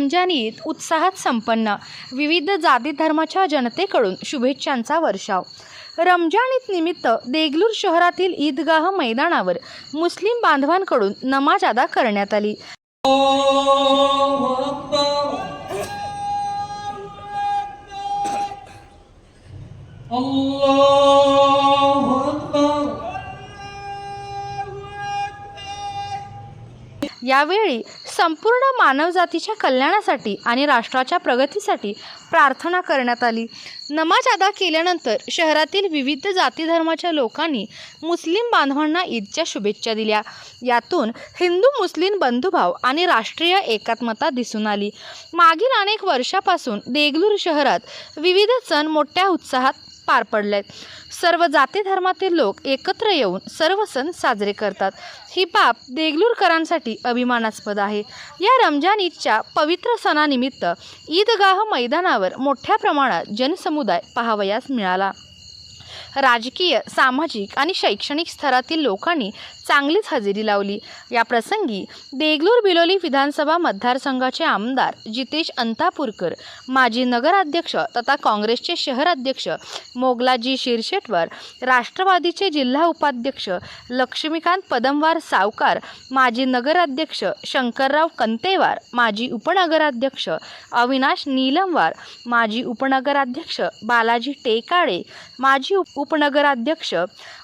रमजान ईद उत्साहात संपन्न. विविध जाती धर्माच्या जनतेकडून शुभेच्छांचा वर्षाव. रमजान ईद निमित्त देगलूर शहरातील ईदगाह मैदानावर मुस्लिम बांधवांकडून नमाज अदा करण्यात आली. यावेळी संपूर्ण मानवजातीच्या कल्याणासाठी आणि राष्ट्राच्या प्रगतीसाठी प्रार्थना करण्यात आली. नमाज अदा केल्यानंतर शहरातील विविध जाती धर्माच्या लोकांनी मुस्लिम बांधवांना ईदच्या शुभेच्छा दिल्या. यातून हिंदू मुस्लिम बंधुभाव आणि राष्ट्रीय एकात्मता दिसून आली. मागील अनेक वर्षापासून देगलूर शहरात विविध सण मोठ्या उत्साहात पार पडलेत. सर्व जाती धर्मातील लोक एकत्र येऊन सर्व सण साजरे करतात. ही बाब देगलूरकरांसाठी अभिमानास्पद आहे. या रमजान ईदच्या पवित्र सणानिमित्त ईदगाह मैदानावर मोठ्या प्रमाणात जनसमुदाय पाहावयास मिळाला. राजकीय सामाजिक आणि शैक्षणिक स्तरातील लोकांनी चांगलीच हजेरी लावली. या प्रसंगी देगलूर बिलोली विधानसभा मतदारसंघाचे आमदार जितेश अंतापूरकर माजी नगराध्यक्ष तथा काँग्रेसचे शहराध्यक्ष मोगलाजी शिरशेटवर राष्ट्रवादीचे जिल्हा उपाध्यक्ष लक्ष्मीकांत पदमवार सावकार माजी नगराध्यक्ष शंकरराव कंतेवार माजी उपनगराध्यक्ष अविनाश नीलमवार माजी उपनगराध्यक्ष बालाजी टेकाळे माजी उप उपनगराध्यक्ष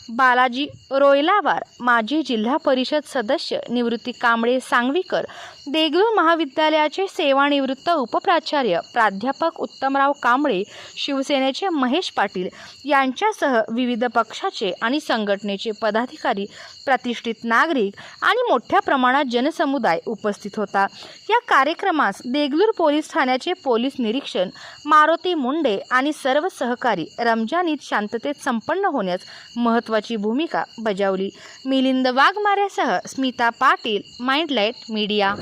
बालाजी रोयलावार माजी जिल्हा परिषद सदस्य निवृत्ती कांबळे सांगवीकर देगलूर महाविद्यालयाचे सेवानिवृत्त उपप्राचार्य प्राध्यापक उत्तमराव कांबळे शिवसेनेचे महेश पाटील यांच्यासह विविध पक्षाचे आणि संघटनेचे पदाधिकारी प्रतिष्ठित नागरिक आणि मोठ्या प्रमाणात जनसमुदाय उपस्थित होता. या कार्यक्रमास देगलूर पोलीस ठाण्याचे पोलीस निरीक्षण मारुती मुंडे आणि सर्व सहकारी रमजान ईद शांततेत संपन्न होण्यास महत्त्वाची भूमिका बजावली. मिलिंद वाघमाऱ्यासह स्मिता पाटील माइंडलाईट मीडिया.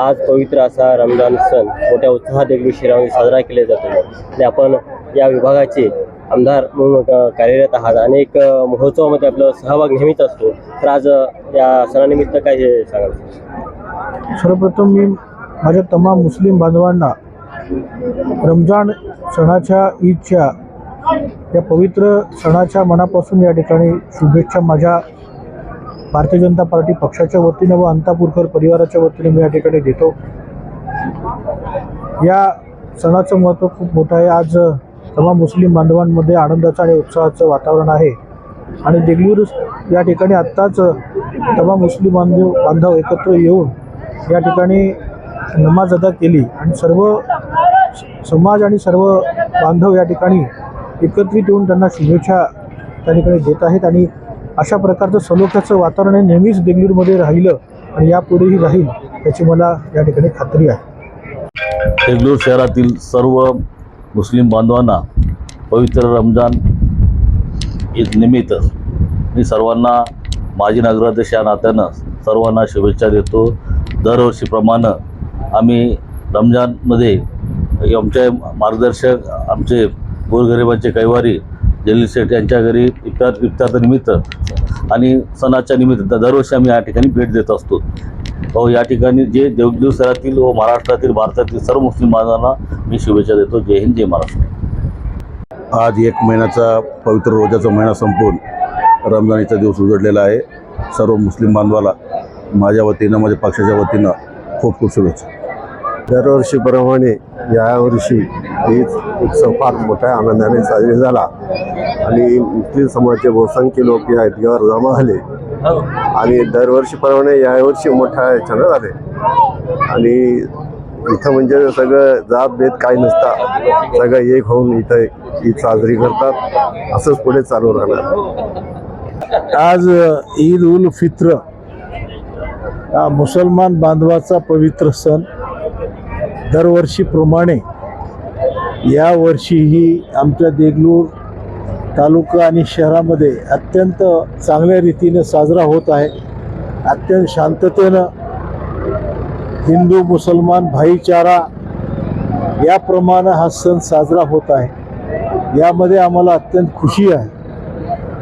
आज पवित्र असा रमजान सण मोठ्या उत्साहात देगलूर शहरामध्ये साजरा केला जातो. आणि आपण या विभागाचे आमदार म्हणून कार्यरत आहात. अनेक महोत्सवामध्ये आपला सहभाग नेहमीच असतो. तर आज या सणानिमित्त काय सांगाल? सर्वप्रथम मी माझ्या तमाम मुस्लिम बांधवांना रमजान सणाच्या ईदच्या या पवित्र सणाच्या मनापासून या ठिकाणी शुभेच्छा माझ्या भारतीय जनता पार्टी पक्षाच्या वतीनं व अंतापूरकर परिवाराच्या वतीने मी या ठिकाणी देतो. या सणाचं महत्त्व खूप मोठं आहे. आज तमाम मुस्लिम बांधवांमध्ये आनंदाचं आणि उत्साहाचं वातावरण आहे. आणि देगलूर या ठिकाणी आत्ताच तमाम मुस्लिम बांधव बांधव एकत्र येऊन या ठिकाणी नमाज अदा केली. आणि सर्व स- समाज आणि सर्व बांधव या ठिकाणी एकत्रित येऊन त्यांना शुभेच्छा त्या ठिकाणी देत आहेत. आणि अशा प्रकारचं सलोख्याचं वातावरण हे नेहमीच बेंगलुरूमध्ये राहिलं आणि यापुढेही राहील याची मला या ठिकाणी खात्री आहे. देगलूर शहरातील सर्व मुस्लिम बांधवांना पवित्र रमजान ईद निमित्त मी सर्वांना माजी नगराध्यक्ष या नात्यानं सर्वांना शुभेच्छा देतो. दरवर्षीप्रमाणे आम्ही रमजानमध्ये आमचे मार्गदर्शक आमचे गोरगरिबांचे कैवारी जलील शेठ यांच्या घरी इफ्तार इफ्तारचं निमित्त आणि सणाच्या निमित्त दरवर्षी आम्ही या ठिकाणी भेट देत असतो. हो या ठिकाणी जे देवदेव शहरातील व महाराष्ट्रातील भारतातील सर्व मुस्लिम बांधवांना मी शुभेच्छा देतो. जय हिंद जय महाराष्ट्र. आज एक महिन्याचा पवित्र रोजाचा महिना संपून रमजानीचा दिवस उजडलेला आहे. सर्व मुस्लिम बांधवाला माझ्या वतीनं माझ्या पक्षाच्या वतीनं खूप खूप शुभेच्छा. दरवर्षीप्रमाणे यावर्षी ईद उत्सव फार मोठ्या आनंदाने साजरी झाला. आणि मुस्लिम समाजाचे बहुसंख्य लोक या ईदगावर जमा झाले. आणि दरवर्षीप्रमाणे यावर्षी मोठ्या याच्यानं झाले. आणि इथं म्हणजे सगळं जात भेद काही नसता. सगळं एक होऊन इथं ईद साजरी करतात. असंच पुढे चालू राहणार. आज ईद उल फित्र हा मुसलमान बांधवाचा पवित्र सण. दरवर्षीप्रमाणे यावर्षीही आमच्या देगलूर तालुका आणि शहरामध्ये अत्यंत चांगल्या रीतीनं साजरा होत आहे. अत्यंत शांततेनं हिंदू मुसलमान भाईचारा याप्रमाणे हा सण साजरा होत आहे. यामध्ये आम्हाला अत्यंत खुशी आहे.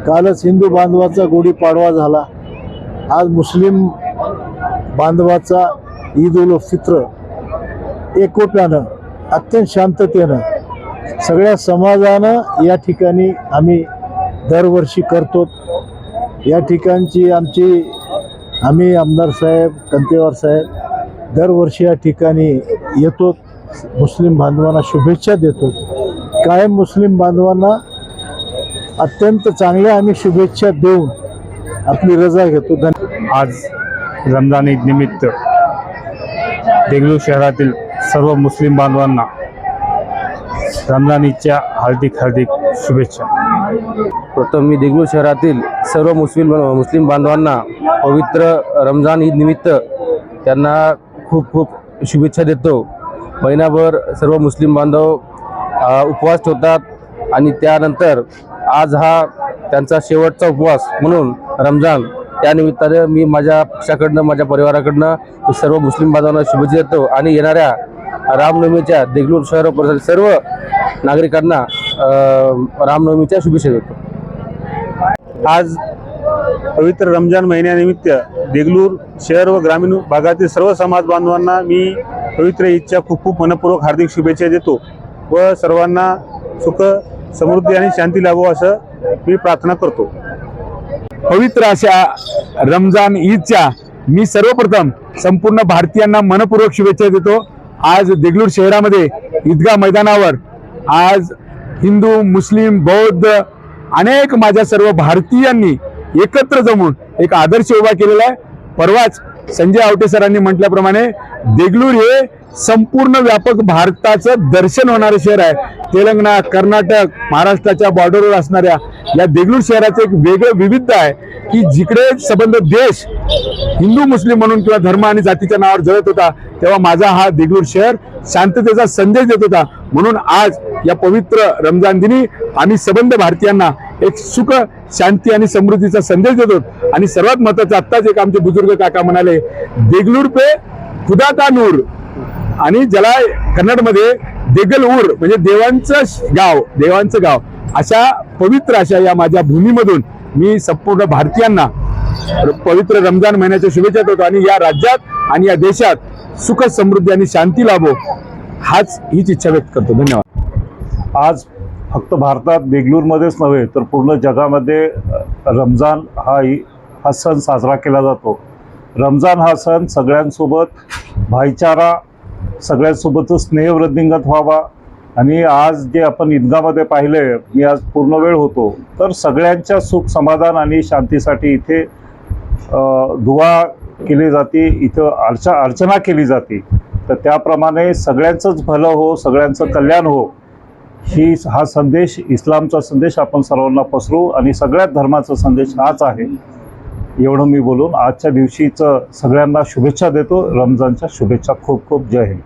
कालच हिंदू बांधवाचा गुढीपाडवा झाला. आज मुस्लिम बांधवाचा ईद उल फित्र एकोप्यानं अत्यंत शांततेनं सगळ्या समाजानं या ठिकाणी आम्ही दरवर्षी करतो. या ठिकाणची आमची आम्ही आमदार साहेब कंतेवार साहेब दरवर्षी या ठिकाणी येतो. मुस्लिम बांधवांना शुभेच्छा देतो. कायम मुस्लिम बांधवांना अत्यंत चांगल्या आम्ही शुभेच्छा देऊन आपली रजा घेतो. धन्यवाद आज रमजान ईद निमित्त देगलूर शहरातील सर्व मुस्लिम बांधवांना रमजानीच्या हार्दिक हार्दिक शुभेच्छा. प्रथम मी देगलूर शहरातील सर्व मुस्लिम मुस्लिम बांधवांना पवित्र रमजान ईद निमित्त त्यांना खूप खूप शुभेच्छा देतो. महिनाभर सर्व मुस्लिम बांधव उपवास ठेवतात आणि त्यानंतर आज हा त्यांचा शेवटचा उपवास म्हणून रमजान त्यानिमित्ताने मी माझ्या पक्षाकडनं माझ्या परिवाराकडनं सर्व मुस्लिम बांधवांना शुभेच्छा देतो आणि येणाऱ्या रामनवमीच्या देगलूर शहर व परिसरातील सर्व नागरिकांना रामनवमीच्या शुभेच्छा देतो. आज पवित्र रमजान महिन्यानिमित्त देगलूर शहर व ग्रामीण भागातील सर्व समाज बांधवांना मी पवित्र ईदच्या खूप खूप मनपूर्वक हार्दिक शुभेच्छा देतो व सर्वांना सुख समृद्धी आणि शांती लाभो असं मी प्रार्थना करतो. पवित्र अशा रमजान ईदच्या मी सर्वप्रथम संपूर्ण भारतीयांना मनपूर्वक शुभेच्छा देतो. आज देगलूर शहरामध्ये ईदगा मैदानावर आज हिंदू मुस्लिम बौद्ध अनेक माझ्या सर्व भारतीयांनी एकत्र जमून एक आदर्श उभा केलेला आहे. परवाच संजय आवटे सरांनी म्हटल्याप्रमाणे देगलूर हे संपूर्ण व्यापक भारताचं दर्शन होणारं शहर आहे. तेलंगणा कर्नाटक महाराष्ट्राच्या बॉर्डरवर असणाऱ्या या देगलूर शहराचं एक वेगळं विविध आहे की जिकडे संबंध देश हिंदू मुस्लिम म्हणून किंवा धर्म आणि जातीच्या नावावर जळत होता तेव्हा माझा हा देगलूर शहर शांततेचा संदेश देत होता. म्हणून आज या पवित्र रमजान दिनी आम्ही सबंध भारतीयांना एक सुख शांती आणि समृद्धीचा संदेश देतो. आणि सर्वात महत्वाचं आत्ताच एक आमचे बुजुर्ग काका म्हणाले देगलूर पे खुदा का नूर? आणि ज्याला कन्नडमध्ये देगलऊर म्हणजे देवांचं श- गाव देवांचं गाव अशा पवित्र अशा या माझ्या भूमीमधून मी संपूर्ण भारतीयांना पवित्र रमजान महिन्याच्या शुभेच्छा देतो आणि या राज्यात आणि या देशात सुख समृद्धी आणि शांती लाभो हाच हीच इच्छा व्यक्त करतो. धन्यवाद. आज फक्त भारतात बेंगलूरमध्येच नव्हे तर पूर्ण जगामध्ये रमजान हा हा सण साजरा केला जातो. रमजान हा सण सगळ्यांसोबत भाईचारा सगळ्यांसोबतच स्नेहवृद्धिंगत व्हावा. आणि आज जे आपण ईदगामध्ये पाहिले मी आज पूर्ण वेळ होतो. तर सगळ्यांच्या सुख समाधान आणि शांतीसाठी इथे दुवा केली जाते इथं अर्चा अर्चना केली जाते. तर त्याप्रमाणे सगळ्यांचंच भलं हो सगळ्यांचं कल्याण हो. ही हा संदेश इस्लामचा संदेश आपण सर्वांना पसरू आणि सगळ्यात धर्माचा संदेश हाच आहे. एवढं मी बोलून आजच्या दिवशीचं सगळ्यांना शुभेच्छा देतो. रमजानच्या शुभेच्छा खूप खूप जय हिंद.